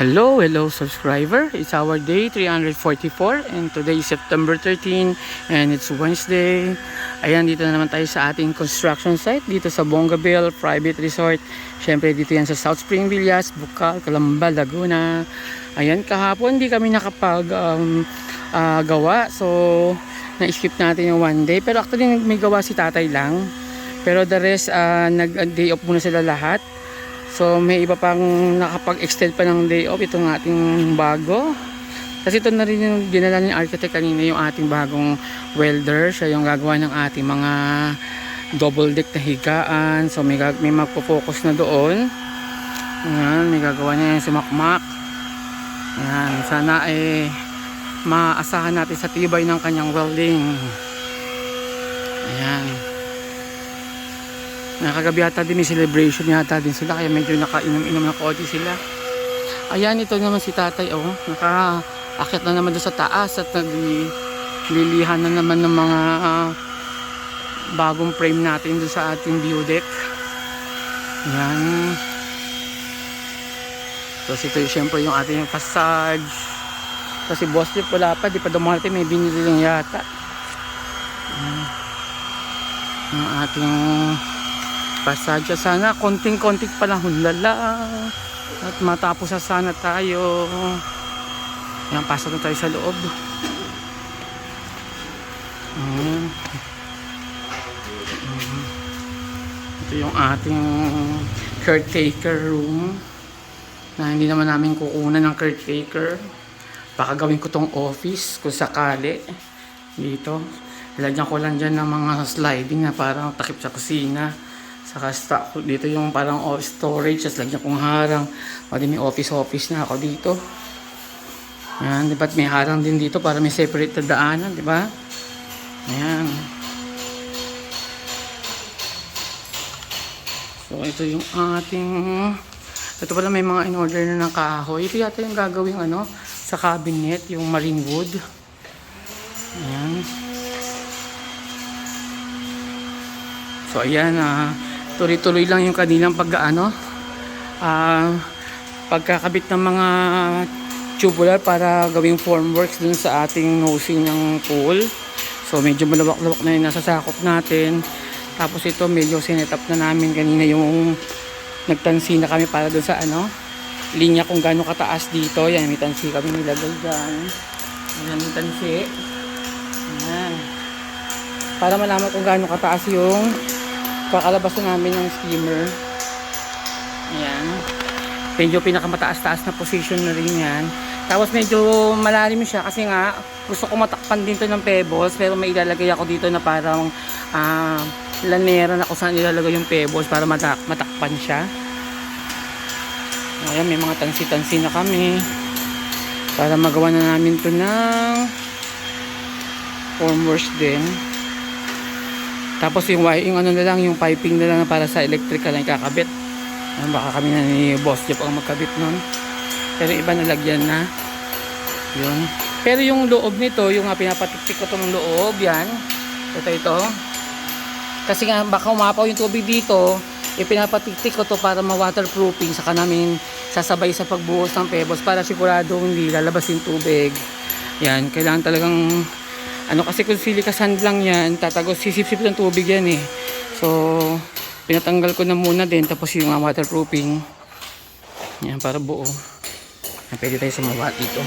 Hello, hello subscriber. It's our day 344 and today is September 13 and it's Wednesday. Ayan, dito na naman tayo sa ating construction site dito sa Bongabel Private Resort. Siyempre dito yan sa South Spring Villas, Bukal, Calamba, Laguna. Ayan, kahapon di kami nakapag um, ah, gawa. So, na-skip natin yung one day. Pero actually may gawa si tatay lang. Pero the rest, ah, nag-day off muna sila lahat. So may iba pang nakapag-extend pa ng day off itong ating bago. Kasi ito na rin yung ginala ni architect kanina yung ating bagong welder. Siya yung gagawa ng ating mga double deck na higaan. So may, may magpo-focus na doon. Ayan, may gagawa niya yung si Makmak. Ayan, sana eh maasahan natin sa tibay ng kanyang welding. Ayan. Nakagabi yata din may celebration yata din sila kaya medyo nakainom-inom na konti sila. Ayan ito naman si tatay oh. Nakaakit na naman doon sa taas at naglilihan na naman ng mga ah, bagong frame natin doon sa ating view deck. Ayan. Tapos ito yung syempre yung ating facade. Kasi boss trip wala pa, di pa dumarating may binili lang yata. Ayan. Yung ating Passadya sana, konting-konting panahon na lang. At matapos na sana tayo. Yan, pasok na tayo sa loob. Ayan. Ito yung ating caretaker room. Na hindi naman namin kukunan ng caretaker. Baka gawin ko tong office kung sakali. Dito. Lagyan ko lang dyan ng mga sliding na parang takip sa kusina. Saka stock dito yung parang o- storage. Tapos lagyan kong harang. Pwede may office-office na ako dito. Ayan, di ba't may harang din dito para may separate na daanan, di ba? Ayan. So, ito yung ating... Ito pala may mga in-order na ng kahoy. Ito yata yung gagawing ano, sa cabinet, yung marine wood. Ayan. So, ayan, ah, tuloy-tuloy lang yung kanilang pag-ano, ah, pagkakabit ng mga tubular para gawing formworks dun sa ating nosing ng pool. So, medyo malawak-lawak na yung nasa sakop natin. Tapos ito, medyo sinet up na namin kanina yung nagtansi na kami para dun sa ano, linya kung gaano kataas dito. Yan, may tansi kami nilagay dyan. Ayan, may tansi. Ayan. Para malaman kung gaano kataas yung kakalabas na namin ng skimmer. Ayan. Medyo pinakamataas-taas na position na rin yan. Tapos medyo malalim siya kasi nga gusto ko matakpan din to ng pebbles pero may ilalagay ako dito na parang ah, lanera na kung saan ilalagay yung pebbles para matak matakpan siya. Ayan, may mga tansi-tansi na kami para magawa na namin to ng formworks din. Tapos yung wire, yung ano na lang, yung piping na lang para sa electrical na kakabit. Ayan, baka kami na ni Boss Jeff ang magkabit nun. Pero iba nalagyan na. Yun. Pero yung loob nito, yung nga pinapatiktik ko itong loob, yan. Ito, ito. Kasi nga, baka umapaw yung tubig dito, ipinapatiktik ko to para ma-waterproofing. Saka namin sasabay sa pagbuhos ng pebbles para sigurado hindi lalabas yung tubig. Yan, kailangan talagang ano kasi kung silica sand lang yan, tatagos sisip-sip ng tubig yan eh. So, pinatanggal ko na muna din tapos yung waterproofing. Yan, para buo. Pwede tayo sumawa dito.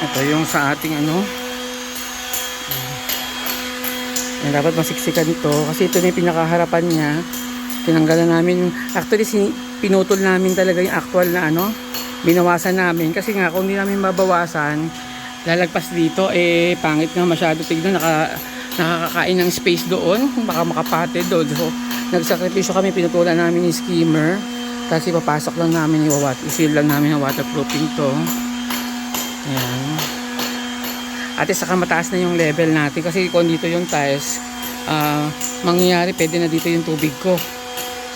Ito yung sa ating ano. Yan, dapat masiksikan ito kasi ito na yung pinakaharapan niya tinanggalan namin actually sin, pinutol namin talaga yung actual na ano binawasan namin. Kasi nga kung hindi namin mabawasan lalagpas dito eh pangit nga masyado tignan naka, nakakakain ng space doon. Baka makapate doon. So nagsakripisyo kami pinutulan namin yung skimmer. Kasi papasok lang namin water isil lang namin yung waterproofing to. Ayan. At saka mataas na yung level natin. Kasi kung dito yung tiles ah mangyayari pwede na dito yung tubig ko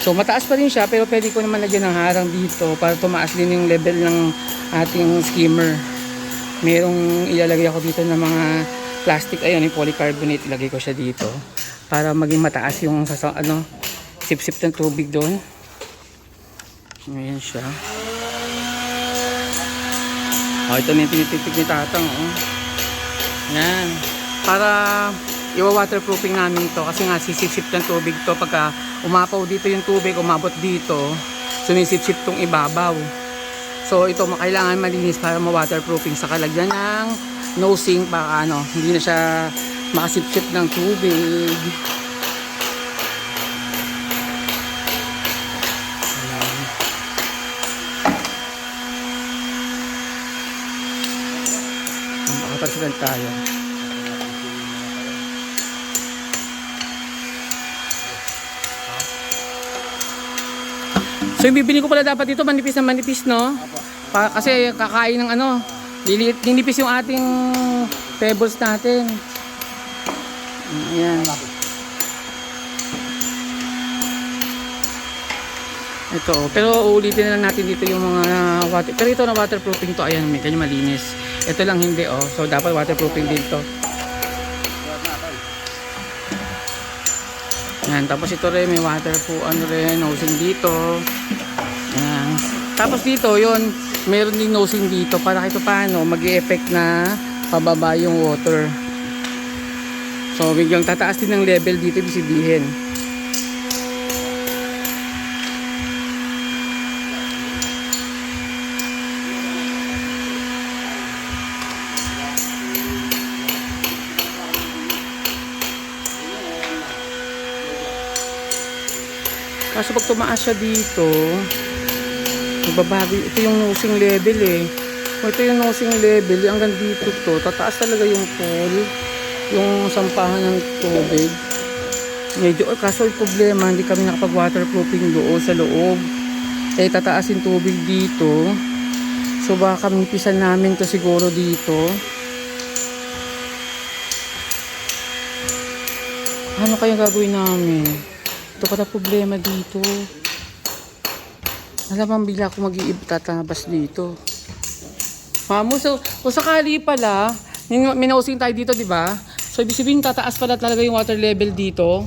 So mataas pa rin siya pero pwede ko naman lagyan ng harang dito para tumaas din yung level ng ating skimmer. Merong ilalagay ako dito ng mga plastic ayun yung polycarbonate ilagay ko siya dito para maging mataas yung sa, ano, sip-sip ng tubig doon. Ayan siya. Oh, ito na yung tinitipid ni Tatang. Oh. Yan. Para iwa-waterproofing namin ito kasi nga sisip-sip ng tubig to pagka umapaw dito yung tubig, umabot dito, sumisip-sip tong ibabaw. So ito kailangan malinis para ma-waterproofing sa kalagyan ng nosing para ano, hindi na siya makasip-sip ng tubig. Ayan. Makapagsagal tayo. So yung bibili ko pala dapat dito manipis na manipis no? Pa, kasi kakain ng ano, liliit, ninipis yung ating pebbles natin. Ayan. Ito, pero uulitin na lang natin dito yung mga water. Pero ito na waterproofing to, ayan, may ganyan malinis. Ito lang hindi oh, so dapat waterproofing din to. Yan, tapos ito rin may water po ano rin, nosing dito. Yan. Tapos dito, yon meron din nosing dito para kahit paano mag effect na pababa yung water. So, biglang tataas din ng level dito, ibig sabihin. Kaso pag tumaas siya dito, magbabago. Ito yung nosing level eh. Kung ito yung nosing level, hanggang dito to, tataas talaga yung pool, yung sampahan ng tubig. Medyo, oh, kaso yung problema, hindi kami nakapag-waterproofing doon sa loob. Eh, tataas yung tubig dito. So, baka kamipisan namin to siguro dito. Ano kaya gagawin namin? Ito pala problema dito. Alam mo, bigla ako mag-iib dito. Mamo, so, kung sakali pala, min- minausing tayo dito, di ba? So, ibig sabihin, tataas pala talaga yung water level dito.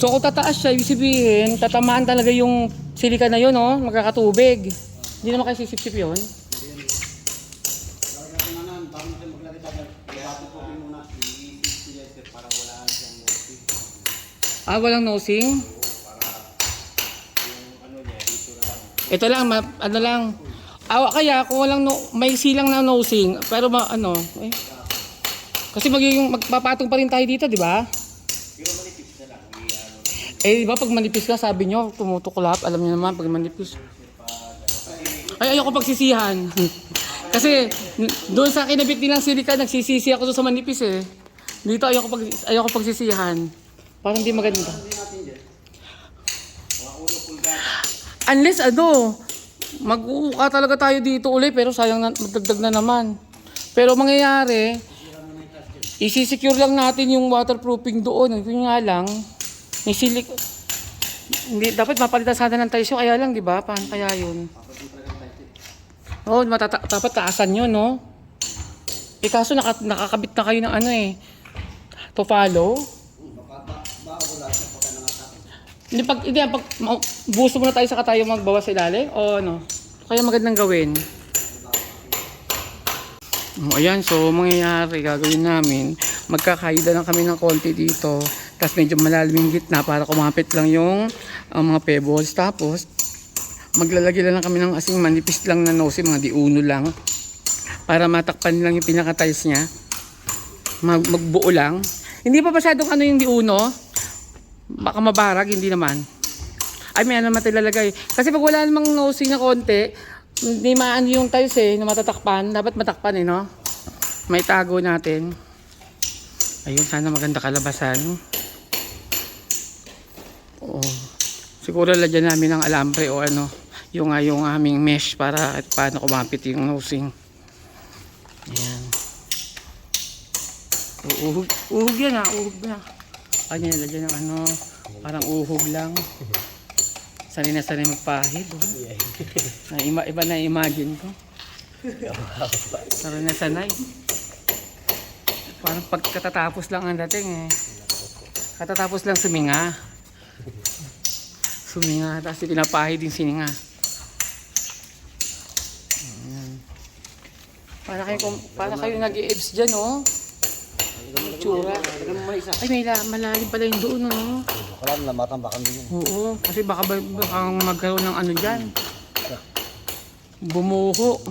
So, kung tataas siya, ibig sabihin, tatamaan talaga yung silika na yun, oh, magkakatubig. Hindi naman kayo sisip-sip yun. Ah, walang nosing? Ito lang, ma, ano lang. Ah, kaya kung walang no, may silang na nosing, pero ma, ano, eh. Kasi magiging magpapatong pa rin tayo dito, di ba? Eh, di ba pag manipis ka, sabi nyo, tumutuklap. Alam niyo naman, pag manipis. Ay, ayoko pagsisihan. Kasi, doon sa kinabit nilang silika, nagsisisi ako sa manipis eh. Dito, ayoko, pag, ayoko pagsisihan. Parang hindi maganda. Unless ano, mag-uuka talaga tayo dito uli pero sayang na, magdagdag na naman. Pero mangyayari, isi-secure lang natin yung waterproofing doon. Yun nga lang, may silik... Hindi, dapat mapalitan sana ng tayo kaya lang, di ba? Paano kaya yun? Oo, oh, matata- dapat taasan yun, no? Eh kaso naka, nakakabit na kayo ng ano eh. To follow. Hindi pag hindi pag buso muna tayo sa tayo magbawas sa ilalim o ano. Kaya magandang gawin. O, ayan, so mangyayari, gagawin namin, magkakaida lang kami ng konti dito, tapos medyo malalim yung gitna para kumapit lang yung ah, mga pebbles. Tapos, maglalagay lang kami ng asing manipis lang na nose, mga diuno lang, para matakpan lang yung pinaka-tiles niya. Mag magbuo lang. Hindi pa masyadong ano yung diuno, baka mabarag, hindi naman. Ay, may ano naman tayo. Kasi pag wala namang nosing na konti, hindi maano yung tiles eh, na matatakpan. Dapat matakpan eh, no? May tago natin. Ayun, sana maganda kalabasan. Oo. Siguro lagyan namin ng alambre o ano, yung, ah, yung aming mesh para at paano kumapit yung nosing. Ayan. Uhug, uhug yan ah, uhug na. Ano yan, lagyan ng ano, parang uhog lang. Sanay na sanay magpahid. Oh. Na ima, iba na imagine ko. Sanay na sanay. Parang pagkatatapos lang ang dating eh. Katatapos lang suminga. Suminga, tapos pinapahid din sininga. Para kayo, para kayo nag-i-ibs dyan, oh. Tsura. Ay, may la, malalim pala yung doon, oh. Wala na matambakan din yun. Oo, kasi baka, ba- baka magkaroon ng ano dyan. Bumuho.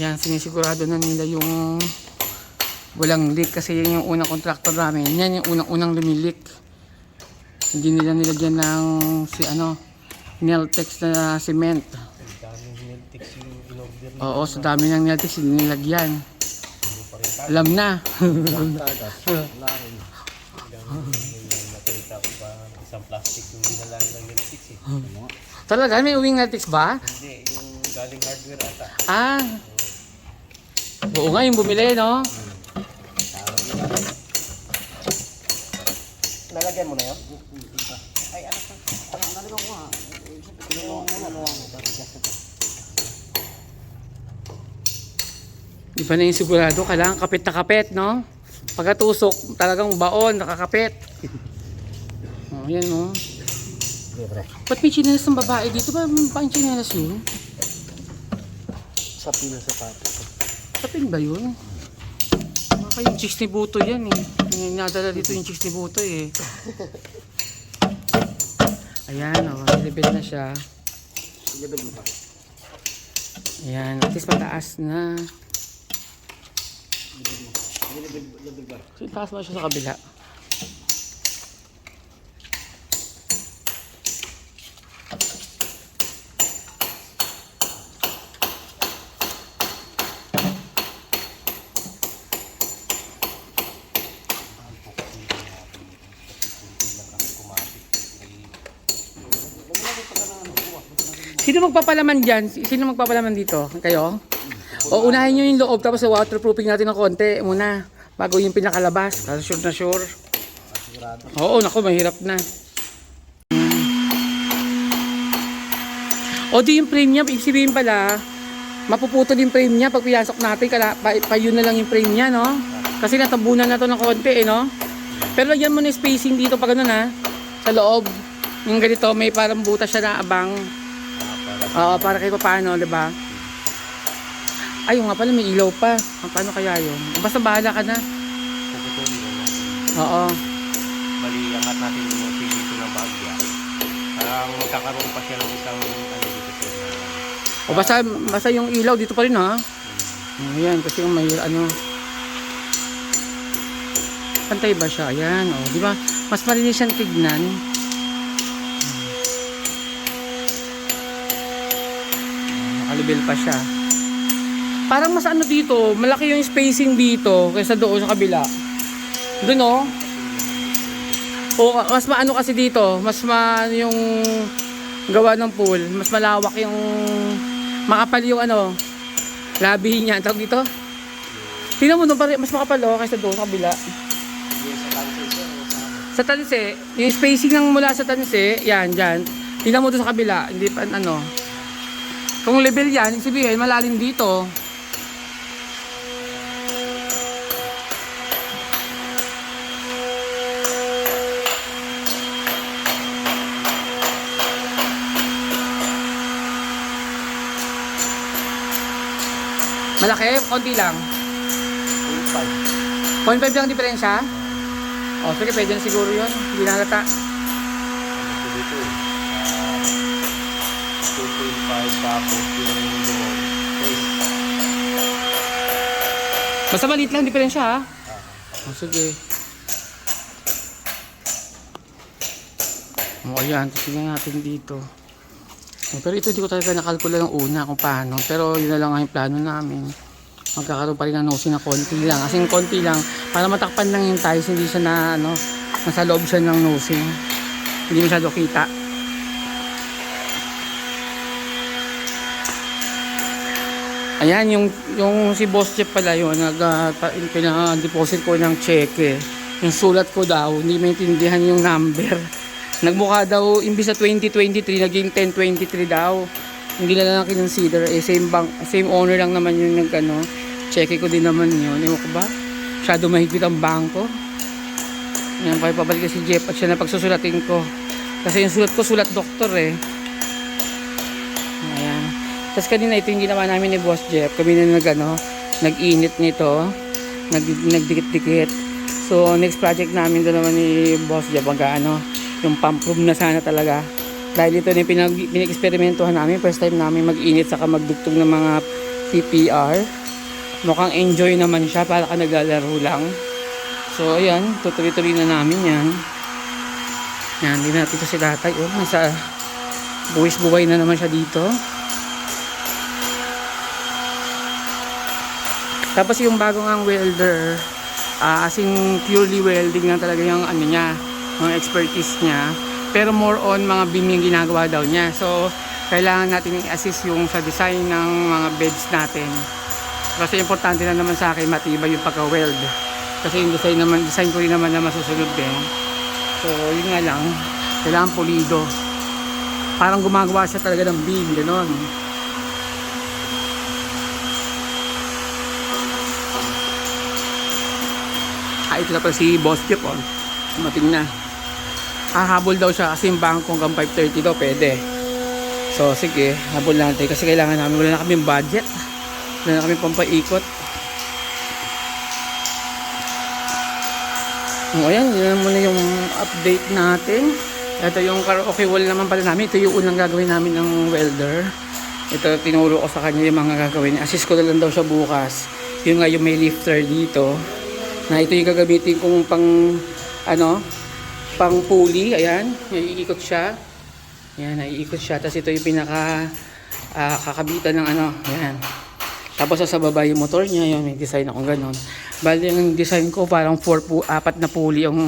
Yan, sinisigurado na nila yung walang leak kasi yan yung unang contractor namin. Yan yung unang-unang lumilik. Hindi nila nilagyan ng si ano, Neltex na cement. Daming niltix yung in-order Oo, sa dami ng Neltex nilagyan. Alam na. Ko isang plastic yung dinala ng niltix eh. Talaga, may uwing Neltex ba? Hindi, yung galing hardware ata. Ah. Oo nga, yung bumili, no? Nalagyan mo na yun? Ay, ano pa? Ay, nalagyan ko nga. Yung ano Iba na yung sigurado, kailangan kapit na kapit, no? Pagkatusok, talagang baon, nakakapit. Oh, yan, no? Libre. Ba't may chinelas ng babae dito? Ba, ba ang chinelas yun? Sa pinasapatos. Kapin ba yun? Baka yung chicks ni Buto yan, eh. Yung nadala dito yung chicks ni Buto, eh. Ayan, oh, nilibid na siya. Level mo pa. Ayan, at least mataas na. So, taas ba siya sa kabila? Sino magpapalaman dyan? Sino magpapalaman dito? Kayo? O unahin nyo yung loob tapos waterproofing natin ng konti muna bago yung pinakalabas. Para sure na sure. Oo, naku, mahirap na. O di yung frame niya, ibig sabihin pala, mapuputol yung frame niya pag pinasok natin, kala, pa, pa yun na lang yung frame niya, no? Kasi natabunan na to ng konti, eh, no? Pero lagyan mo na spacing dito pag ano na, sa loob. Yung ganito, may parang butas siya na abang. Oo, para kayo paano, di ba? Ay, yung nga pala, may ilaw pa. Paano kaya yun? Basta bahala ka na. Puputulin na natin. Oo. Bali, angat natin yung mga dito ng bagya. Parang magkakaroon pa siya ng isang ano dito sa O basta, basta yung ilaw dito pa rin ha. Ayan, kasi yung may ano. Pantay ba siya? Ayan, o. Di ba? Mas malinis siyang tignan. Nakalibel pa siya. Parang mas ano dito, malaki yung spacing dito kaysa doon sa kabila. Doon o. O, mas maano kasi dito, mas ma yung gawa ng pool, mas malawak yung makapal yung ano, labi niya. Tawag dito? Tingnan mo doon, mas makapal oh, kaysa doon sa kabila. Sa tanse, yung spacing ng mula sa tanse, yan, dyan. Tingnan mo doon sa kabila, hindi pa ano. Kung level yan, sabihin, malalim dito. Malaki, konti lang. 0.5 lang diferensya? O, sige, pwede na siguro yun. Hindi na halata. dito eh. Ah, 2.5 tapos yung loob. Basta maliit lang diferensya ha. O, sige. O, ayan. Tingnan natin dito. O, pero ito hindi ko talaga nakalkula ng una kung paano. Pero yun na lang ang plano namin. Magkakaroon pa rin ng nosing na konti lang. Kasi konti lang. Para matakpan lang yung tiles. Hindi siya na ano. Nasa loob siya ng nosing. Hindi masyado kita. Ayan, yung, yung si Boss Jeff pala yun, nag, uh, pina-deposit ko ng cheque. Yung sulat ko daw, hindi maintindihan yung number. Nagmukha daw, imbis sa 2023, naging 1023 daw. Hindi na lang kinonsider, eh, same bank, same owner lang naman yung nag, ano, Check ko din naman yun. Ewan ko ba? Masyado mahigpit ang bangko. Yan, kaya pabalik si Jeff at siya na pagsusulatin ko. Kasi yung sulat ko, sulat doktor eh. Ayan. Tapos kanina ito yung ginawa namin ni Boss Jeff. Kami na nag, ano, nag-init nito. Nag, nagdikit-dikit. So, next project namin doon naman ni Boss Jeff. Pag ano, yung pump room na sana talaga. Dahil ito na yung pinag, pinag-experimentuhan namin. First time namin mag-init saka magdugtong ng mga PPR. Mukhang enjoy naman siya para ka naglalaro lang. So, ayan. Tutuloy-tuloy na namin yan. Yan, hindi natin ito si tatay. Oh, nasa buwis-buway na naman siya dito. Tapos yung bagong ang welder, ah as in purely welding lang talaga yung ano niya, yung expertise niya. Pero more on mga beam yung ginagawa daw niya. So, kailangan natin i-assist yung sa design ng mga beds natin. Kasi importante na naman sa akin matibay yung pagka-weld. Kasi yung design naman, design ko rin naman na masusunod din. So, yun nga lang, kailangan pulido. Parang gumagawa siya talaga ng beam, gano'n. Ah, ito na pala si Boss Jeff, oh. Dumating na. Hahabol daw siya kasi yung bangko hanggang 5.30 daw, pwede. So, sige, habol natin kasi kailangan namin, wala na kaming budget. Wala na kaming pampaikot. O ayan, yun na muna yung update natin. Ito yung karaoke wall naman pala namin. Ito yung unang gagawin namin ng welder. Ito, tinuro ko sa kanya yung mga gagawin. Assist ko na lang daw siya bukas. Yung nga yung may lifter dito. Na ito yung gagamitin kong pang, ano, pang pulley. Ayan, iikot siya. Ayan, naiikot siya. Tapos ito yung pinaka ah, kakabitan ng ano. Ayan. Tapos sa baba yung motor niya, yun, may design akong ganon. Bali yung design ko parang four pu apat na pulley yung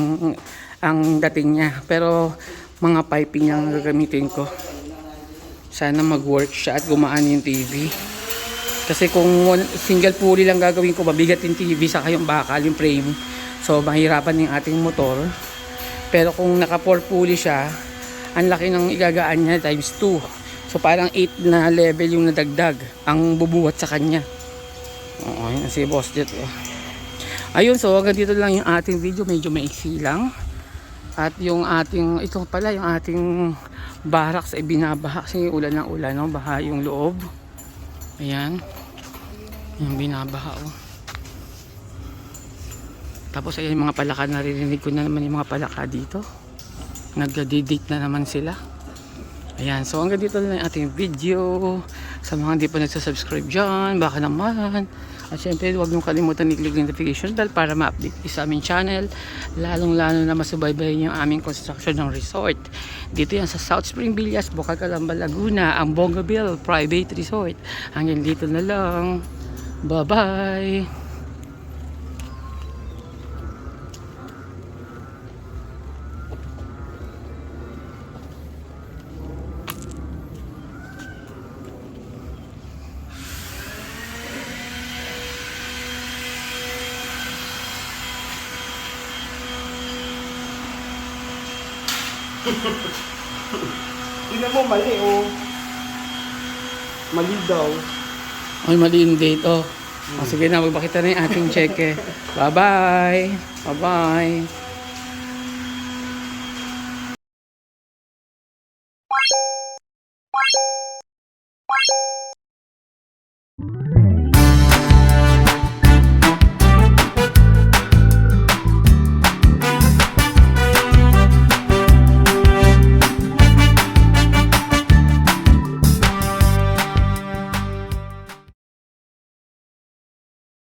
ang dating niya. Pero mga piping yung gagamitin ko. Sana mag-work siya at gumaan yung TV. Kasi kung single pulley lang gagawin ko, mabigat yung TV sa yung bakal, yung frame. So mahirapan yung ating motor. Pero kung naka 4 pulley siya, ang laki ng igagaan niya times 2. So parang 8 na level yung nadagdag ang bubuhat sa kanya. Oo, yun si Boss Jet. Ayun, so hanggang dito lang yung ating video. Medyo maiksi lang. At yung ating, ito pala yung ating barracks ay binabaha kasi ulan ng ulan, no? baha yung loob. Ayan. Yung binabaha, oh. Tapos ayan yung mga palaka, naririnig ko na naman yung mga palaka dito. Nagda-date na naman sila. Ayan, so hanggang dito na yung ating video. Sa mga hindi pa nagsasubscribe dyan, baka naman. At syempre, huwag niyong kalimutan i-click notification bell para ma-update sa aming channel. Lalong-lalo na masubaybayan yung aming construction ng resort. Dito yan sa South Spring Villas, Bukal Calamba, Laguna, ang Bongabel Private Resort. Hanggang dito na lang. Bye-bye! Mali oh. Mali daw. Ay, mali yung date, oh. O, sige na, magpakita na yung ating cheque. Bye-bye! Bye-bye!